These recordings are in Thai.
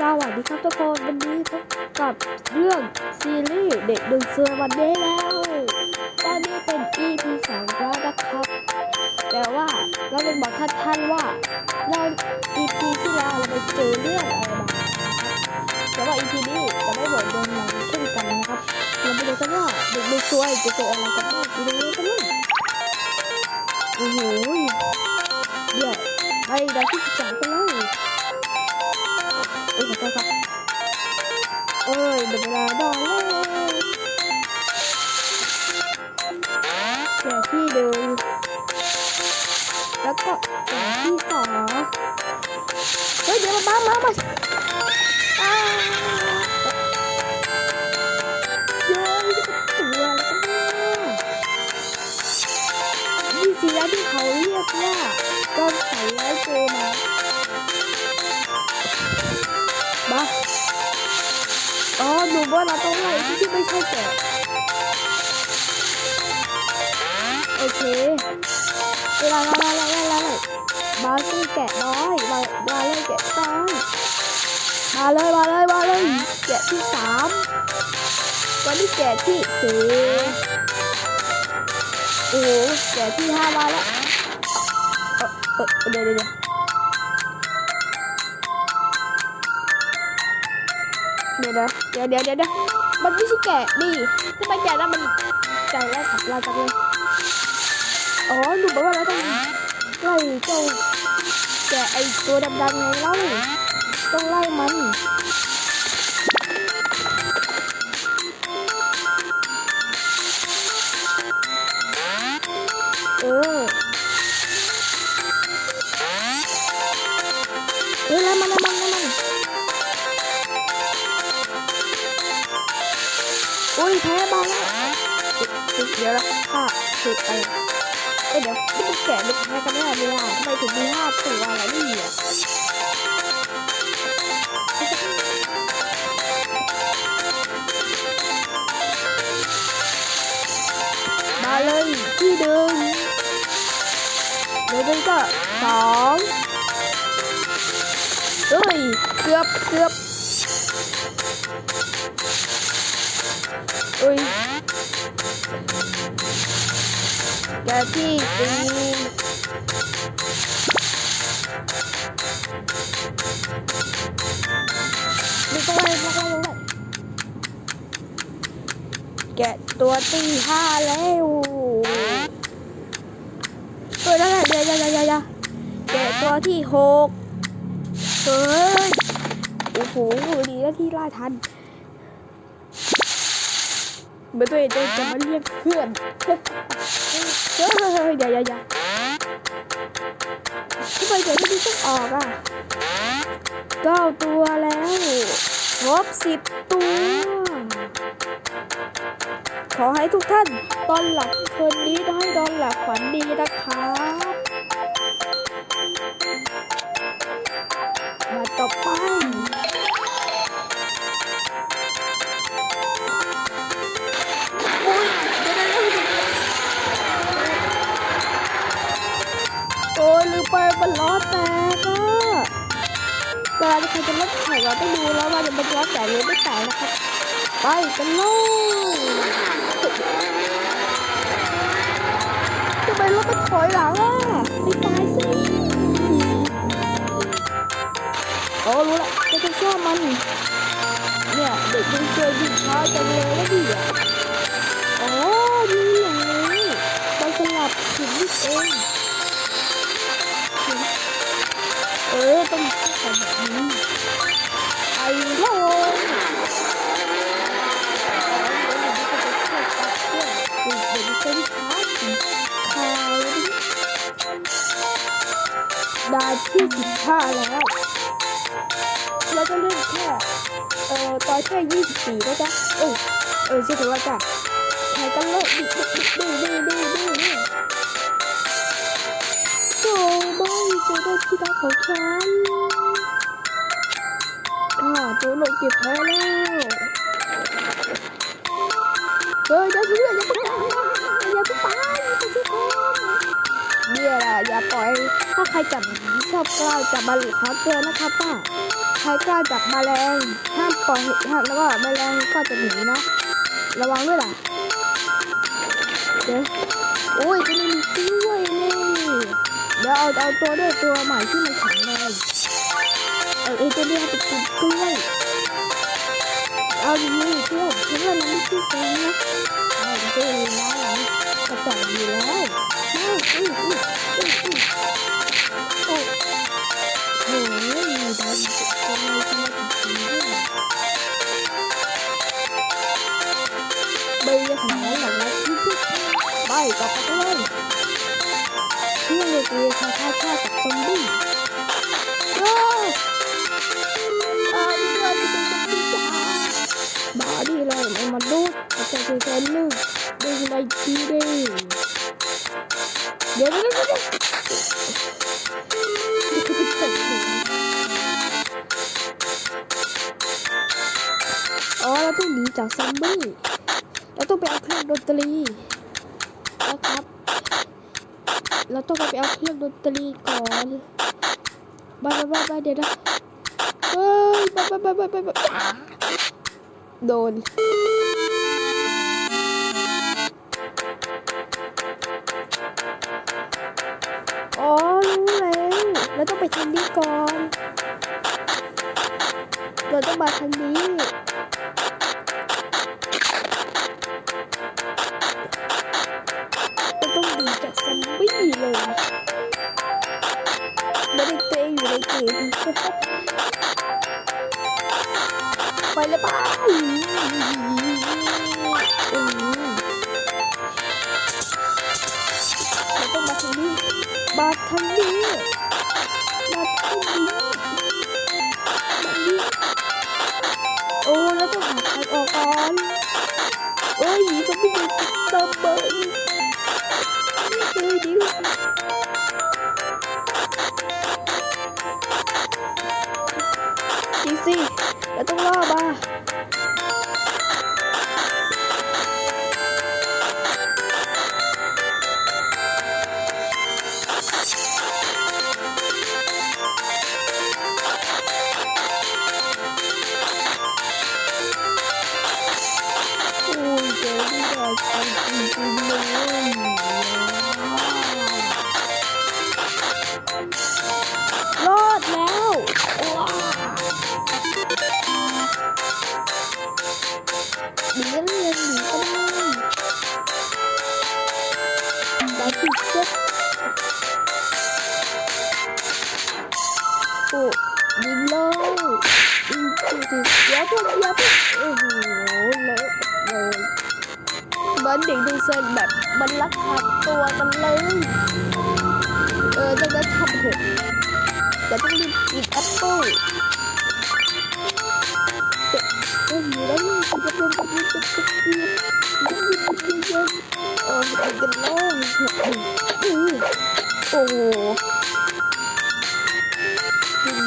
สวัสดีครับทุกคนวันนี้พบกับเรื่องซีรีส์เด็กดึงเสื้อวันนี้แล้ว ตอนนี้เป็น EP สองแล้วนะครับ แต่ว่าเราจะบอกท่านท่านว่า เรา EP ที่แล้วเราไปเจอเรื่องอะไรมาแต่ว่า EP นี้จะไม่บอกโดนหลังเช่นกันนะครับเราไปดูกันว่าเด็กดึงเสื้อจะเจออะไรกันบ้างไปดูกันเลยโอ้โหเดี๋ยวไปดาวที่สิบสามกันเลย เอ้ยขอโทษครับเอ้ยเดี๋ยวเวลานอนแล้วแก่ที่เดิมแล้วก็แกที่สองเฮ้ยเดี๋ยวมามามาอ้าวเย้ยจะเป็นตัวอะไรกันเนี่ยนี่สิแล้วที่เขาเรียกว่าจอมใส่ร้ายโจมา ว่าเราต้องไล่ที่ไม่ใช่แกะโอเคเวลาเราล่ไล่ไล่ไล่มาสู้แกะน้อยมามาเลยแกะน้อยมาเลยมาเลยมาเลยแกะที่สามวันนี้แกะที่สี่โอ้โหแกะที่ห้ามาแล้วเออเออเดี๋ยวเดี๋ยว ยวเดี๋ยวนะเดี๋ยวเดี๋ยวเดี๋ยวเดี๋ยวมันไม่ใช่แกะนี่ถ้ามันแกะแล้วมันใจแรกขับเราจังเลยอ๋อหนูบอกว่าเราต้องไล่เจ้าแกะไอตัวดำๆไงเล่าต้องไล่มันเออเอ คืออะไรเอ้ยเดี๋ยวนี่มันแกะมันแพ้กันแน่เลยอะทำไมถึงมีห้าตัวอะไรนี่อะมาเลยที่หนึ่งเดี๋ยวนี้ก็สองเอ้ยเกือบเกือบอุ้ย แกะที่สี่นี่ก็ไล่พวกเราแกะตัวที่ห้าแล้วเออได้ได้ได้ได้ได้ได้แกะตัวที่หกเฮ้ยโอ้โหดีนะที่ล่าทันเหมือนตัวเองจะมาเรียกเพื่อน ฮ้ยเฮ้ยเดี๋ยวเดี๋ยวเดี๋ยวทำไมเดี๋ยวนี้ต้องออกอะเก้าตัวแล้วครบสิบตัว ขอให้ทุกท่านตอนหลับคืนนี้ให้นอนหลับฝันดีนะครับมาต่อไป วลาที่ใครจะล่นแข่เราต้องดูแล้วว่าจะเป็นล้อแตกหรือไม่แตกนะครับไปกันเลยทำไมรถมันถอยหลังอะไม่ตายสิโอ้รู้ละจะจะช่วยมันเนี่ยเด็กยังเจอยิงช้าจังเลยนะดิอะโอ๋อนี่เลยมันสลับหินนี่เองเออต้อง แบบนี้ไอ้โลงเดี๋ยวนี้จะชอบตัดเครื่องเดี๋ยวนี้จะขาวดานที่สิบห้าแล้วเราจะเล่นแค่ เอ่อตอนแค่ยี่สิบสี่นะจ๊ะเออเออใช่ถูกแล้วจ้ะแข่งกันเลยดิดิดิดิดิดิดิโเจอได้ที่รักของฉันค่ะตัวหลงเก็บแพ้แล้วเฮ้ยอย่าเพิ่งอย่าเพิ่งไปอย่าเพิ่งไปเนี่ยแหละอย่าปล่อย ถ้าใครจับชอบกล้าจับมาหรือขอเตือนนะครับป้าใครกล้าจับแมลงห้ามปล่อยห้ามแล้วก็แมลงก็จะหนีนะ ระวังด้วยล่ะเดี๋ยวโอ้ยจะมีกล้วยนี่ เดี๋ยวเอาเอาตัวด้วยตัวใหม่ที่มันแข็งแรงเอาไอ้ตัวนี้ไปกินกล้วยเอาดีนี่กล้วยฉันว่ามันไม่ใช่แกงนะเอาไปซื้อเลยนะกระจอกอยู่แล้วอุ้อุ้อุ้อุ้อุ้โอ้โหดันทำไมทำไมถึงกินด้วยใบขนาดหลังแล้วที่ใบต่อไปเลย เครื่องดนตรีชาชาชากับซอมบี้โอ้อาดีเลยที่เป็นซอมบี้จ้าบาดีเลยในมนุษย์อาจจะเป็นแค่หนึ่งดึงในทีเดียวเดี๋ยวเดี๋ยวเดี๋ยวอ๋อเราต้องหนีจากซอมบี้เราต้องไปเอาเครื่องดนตรี เราต้องไปเอาเครื่องดนตรีก่อนบ้าบ้าบ้าเดี๋ยวนะเฮ้ยบ้าบ้าบ้าบ้าบ้าโดนอ๋อรู้แล้วเราต้องไปทางนี้ก่อน เราต้องมาทางนี้ เราต้องมาทางนี้มาทางนี้มาทางนี้มานี้โอ้แล้วต้องหาทางออกก่อนเอ้ยหนีซอมบี้อยู่ตามเบิร์เฮ้ยดิจริงสิเราต้องล่อมา แต่ต้องรีบกินแอปเปิ้ลโอ้โหแล้วนี่จะเป็นแบบนี้จะจะกินจะกินจะเยอะเออไปกันเลยโอ้โห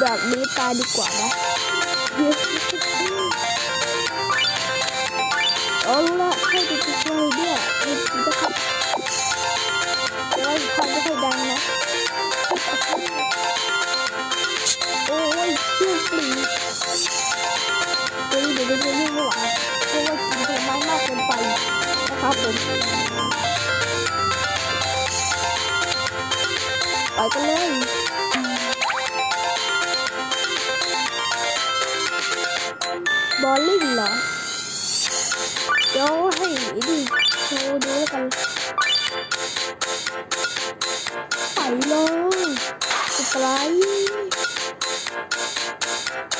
แบบนี้ตายดีกว่านะ เดี๋ยวยวเดี๋ยวเดี๋ยวไม่ไหวเพราะว่ากินผลไม้มากเกินไปนะครับผมไปกันเลยบอลลิงเหรอเดี๋ยวให้ดิโชว์ดูแล้วกันไปเลยสไลด์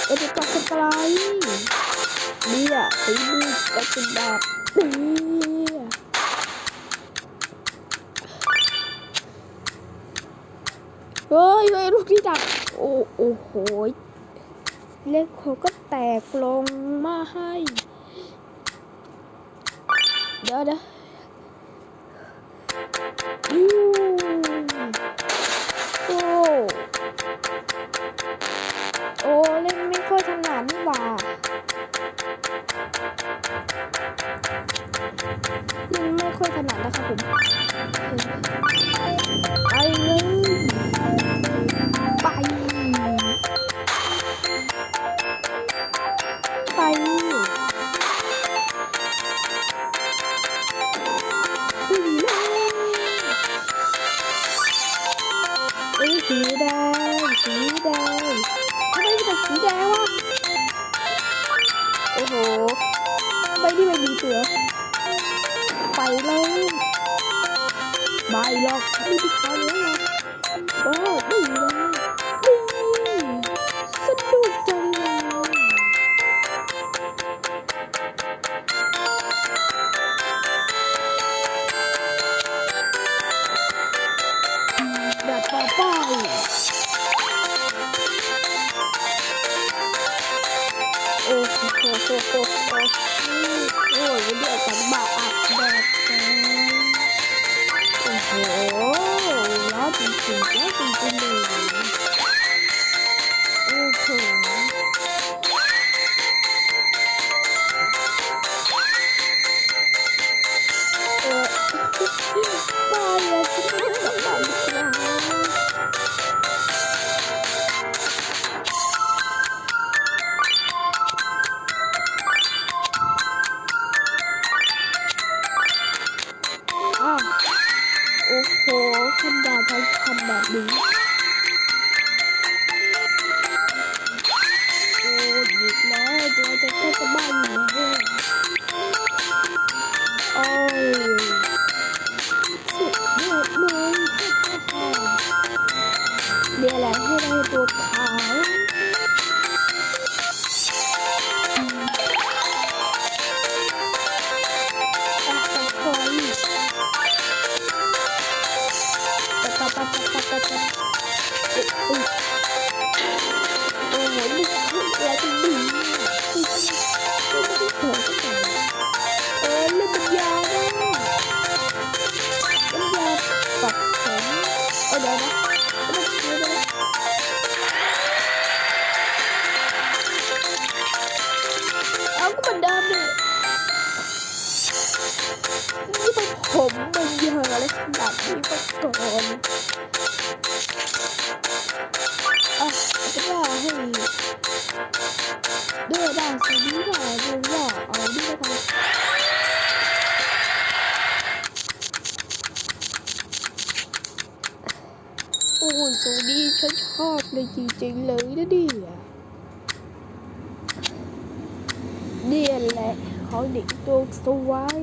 เอเดก็สไลด์ นี่อะสีมือก็เป็นแบบนี่เฮ้ยเฮ้ยลูกที่ดักโอ้โอ้โหเล็กโคก็แตกลงมาให้ เดี๋ยวเดี๋ยวโอ้โอ้เล่นไม่ค่อยถนัดนี่หว่า ถนั ต่อไปโอ้โหโอ้โหโอ้โหโอ้ยเดือดันบ้าอับแดดโอ้โหแล้วจริงๆแล้จริงำด่าเขาทำแบบนี้ patlat patlat. ลยจริงๆเลยนะดิเนี่ยแหละขอเด็กตัวสวย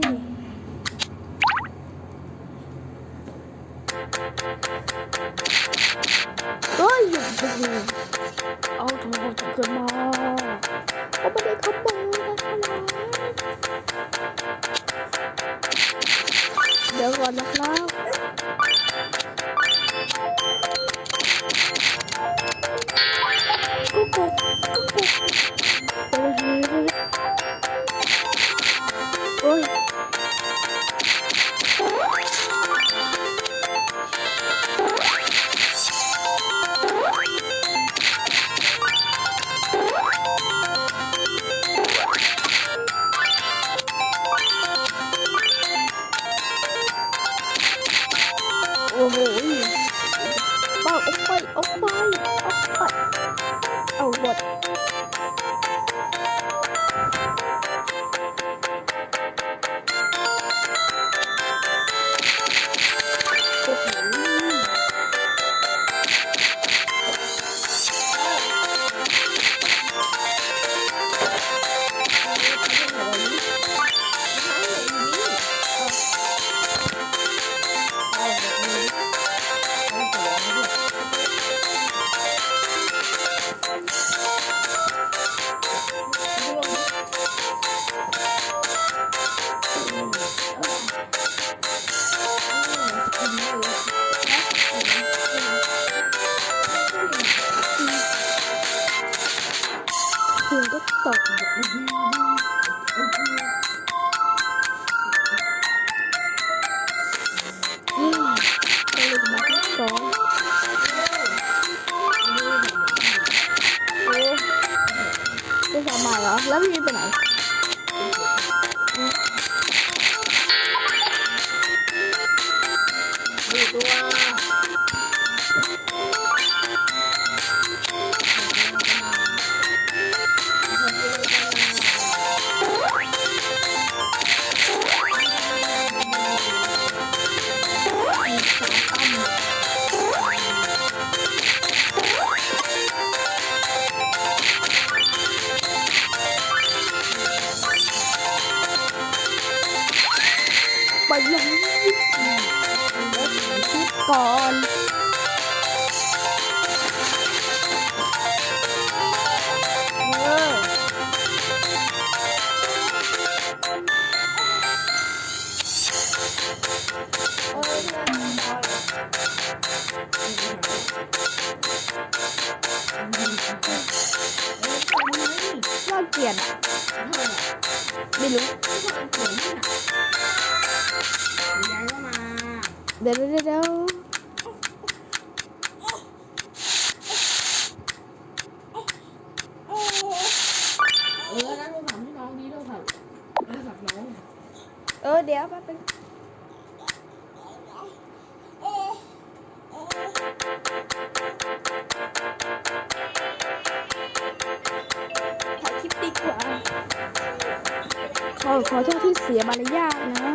啊 ลียดอะไม่รู้เดี๋ยวเดี๋ยวเดี๋ยวเออแล้วโทรศัพท์ให้น้องดีโทรศัพท์โทรศัพท์น้อง เออเดี๋ยวแป๊บนึง ขอขอโทษที่เสียมารยาทนะ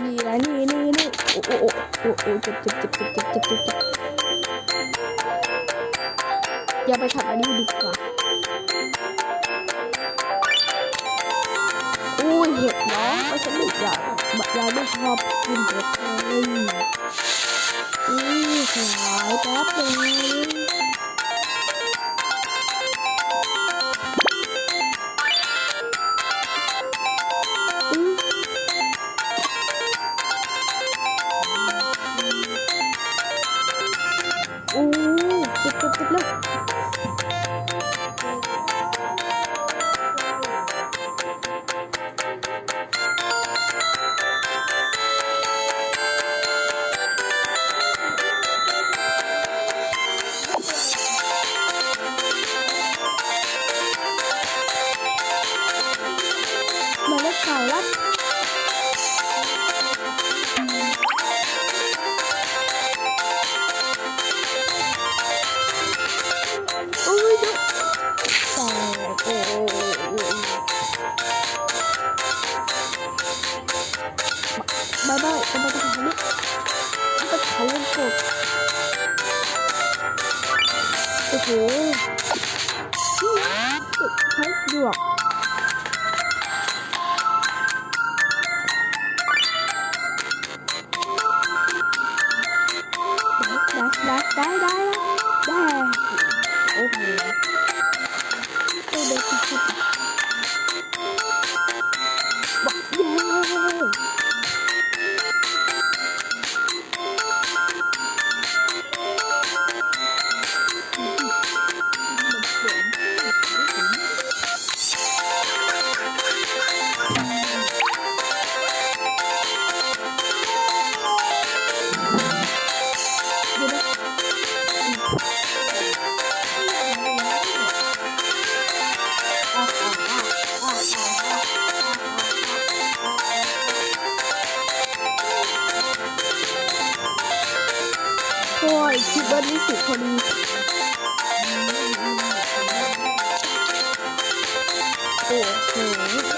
นี่นะนี่นี่นี่โอ้โอ้โอ้โอ้โอ้เจ็บเจ็บเจ็บเจ็บจ็บจ็บจ็บอย่าไปขับอันนี้ดีกว่าอุ้ยเห็ดเนาะไม่สนุกอย่างแบบยายไม่ชอบกินเห็ดเลยอุ้หายแป๊บนึง หสุดท้ายหยวก 嗯。